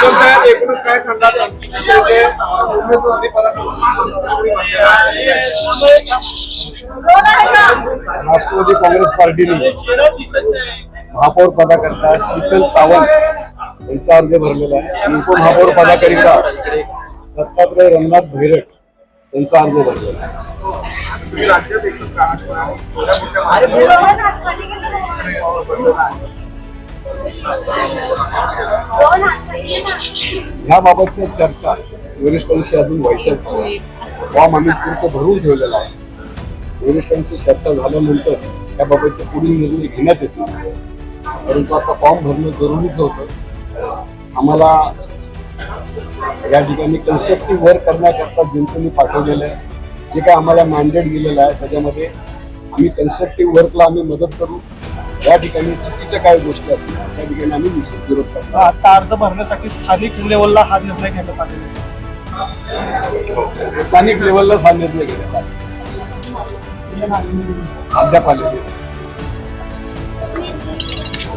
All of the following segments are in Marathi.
साहेब एकूणच काय उमेदवारी राष्ट्रवादी काँग्रेस पार्टीने महापौर पदाकरता शीतल सावंत यांचा अर्ज भरलेला आहे. आणि उपमहापौर पदाकरिता दत्तात्रय रंगनाथ भैरट यांचा अर्ज भरलेला आहे. तुम्ही राज्यात एकत्र ह्याबाबतच्या चर्चा वरिष्ठांशी अजून व्हायच्याच फॉर्म आम्ही पूर्ण भरून ठेवलेला आहे. वरिष्ठांशी चर्चा झाल्यानंतर त्याबाबतचे पुढील निर्णय घेण्यात येतील परंतु आता फॉर्म भरणं जरुरीच होतं. आम्हाला या ठिकाणी कन्स्ट्रक्टिव्ह वर्क करण्याकरता जनतेने पाठवलेलं आहे. जे काय आम्हाला मॅन्डेट दिलेलं आहे त्याच्यामध्ये आम्ही कन्स्ट्रक्टिव्ह वर्कला आम्ही मदत करू. या ठिकाणी चुकीच्या काय गोष्टी असतील. त्या ठिकाणी आम्ही निश्चित विरोध करतो. आता अर्ज भरण्यासाठी स्थानिक लेवलला हा निर्णय घेण्यात आलेला आहे. स्थानिक लेवललाच हा निर्णय घेण्यात आला अद्याप आलेले.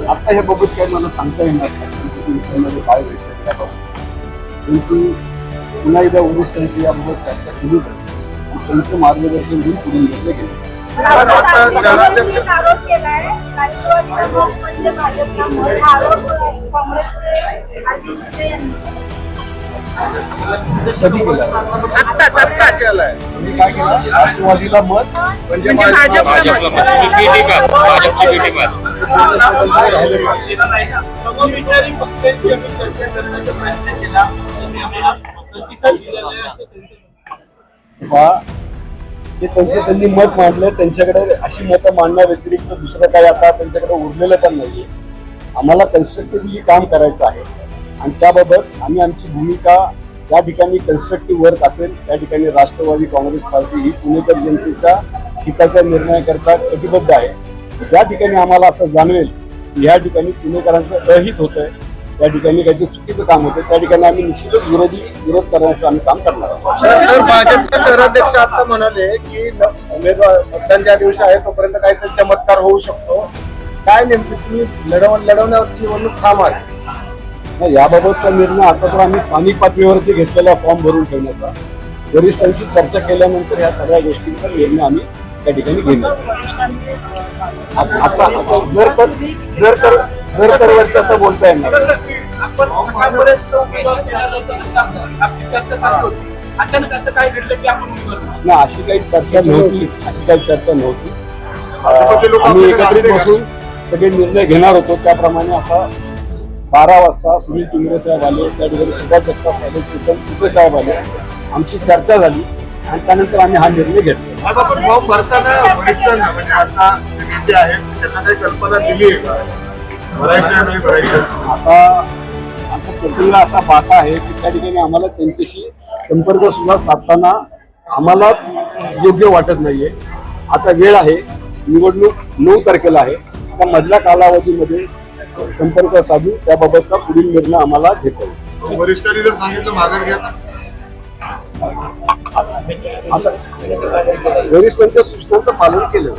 आता या बाबत काही मला सांगता येणार नाही. काय त्याबाबत परंतु पुन्हा एकदा वरिष्ठांशी याबाबत चर्चा केली आणि त्यांचं मार्गदर्शन घेऊन पुढे निर्णय घेतले आता भाजपला मत आरोप काँग्रेसचे आरती शिंदे यांनी. केला. कधी केलं? केलाय मी काय केलं? राष्ट्रवादीला मत? म्हणजे भाजप भाजपला मत. तुम्ही बी टीम आहात. भाजपची बी टीम आहात. समविचारी पक्षांची आम्ही चर्चा करण्याचा प्रयत्न केला आम्हाला प्रतिसाद दिलेला आहे असं त्यांचं किंवा ते त्यांचं त्यांनी मत मांडलं त्यांच्याकडे अशी मतं मांडण्याव्यतिरिक्त दुसरं काही आता त्यांच्याकडे उरलेलं पण नाहीये. आम्हाला कन्स्ट्रक्टिव्हली काम करायचं आहे. आणि त्याबाबत आम्ही आमची भूमिका या ठिकाणी कन्स्ट्रक्टिव्ह वर्क असेल त्या ठिकाणी राष्ट्रवादी काँग्रेस पार्टी ही पुणेकर जनतेच्या हिताच्या निर्णयाकरता कटिबद्ध आहे. ज्या ठिकाणी आम्हाला असं जाणवेल की ह्या ठिकाणी पुणेकरांचं अहित होतंय त्या ठिकाणी काहीतरी चुकीचं काम होतं त्या ठिकाणी आम्ही निश्चितच विरोधी विरोध करण्याचं आम्ही काम करणार आहोत. भाजपचे शहराध्यक्ष आता म्हणाले की उमेदवार मतदान ज्या दिवशी आहे तोपर्यंत काहीतरी चमत्कार होऊ शकतो. काय नेमकी तुम्ही लढव लढवण्यावरती निवडणूक ठाम आहे नाही, याबाबतचा निर्णय आता तर आम्ही स्थानिक पातळीवरती घेतलेला फॉर्म भरून ठेवण्याचा वरिष्ठांशी चर्चा केल्यानंतर ह्या सगळ्या गोष्टींचा निर्णय आम्ही त्या ठिकाणी घेणार आता जर तर जर तर जर तर वरच्याचं बोलता येणार? ना अशी काही चर्चा नव्हती अशी काही चर्चा नव्हती आम्ही एकत्रित? बसून सगळे निर्णय घेणार होतो. त्याप्रमाणे आता बारा वाजता सुनील टिंगरे साहेब आले. त्या ठिकाणी सुभाष जगताप आले चेतन तुपे साहेब आले. आमची चर्चा झाली आणि त्यानंतर आम्ही हा निर्णय घेतला. फॉर्म भरताना वरिष्ठांना म्हणजे आता नेते आहेत त्यांना काही कल्पना दिली आहे भरायचं नाही भरायचं आता असा प्रसंग असा पाहता आहे की त्या ठिकाणी आम्हाला त्यांच्याशी संपर्क सुद्धा साधताना आम्हालाच योग्य वाटत नाहीये. आता वेळ आहे. निवडणूक नऊ तारखेला आहे. त्या मधल्या कालावधीमध्ये संपर्क साधून त्याबाबतचा पुढील निर्णय आम्हाला घेता वरिष्ठांनी जर सांगितलं माघार घ्या. आता वरिष्ठांच्या सूचनांचं पालन केलं.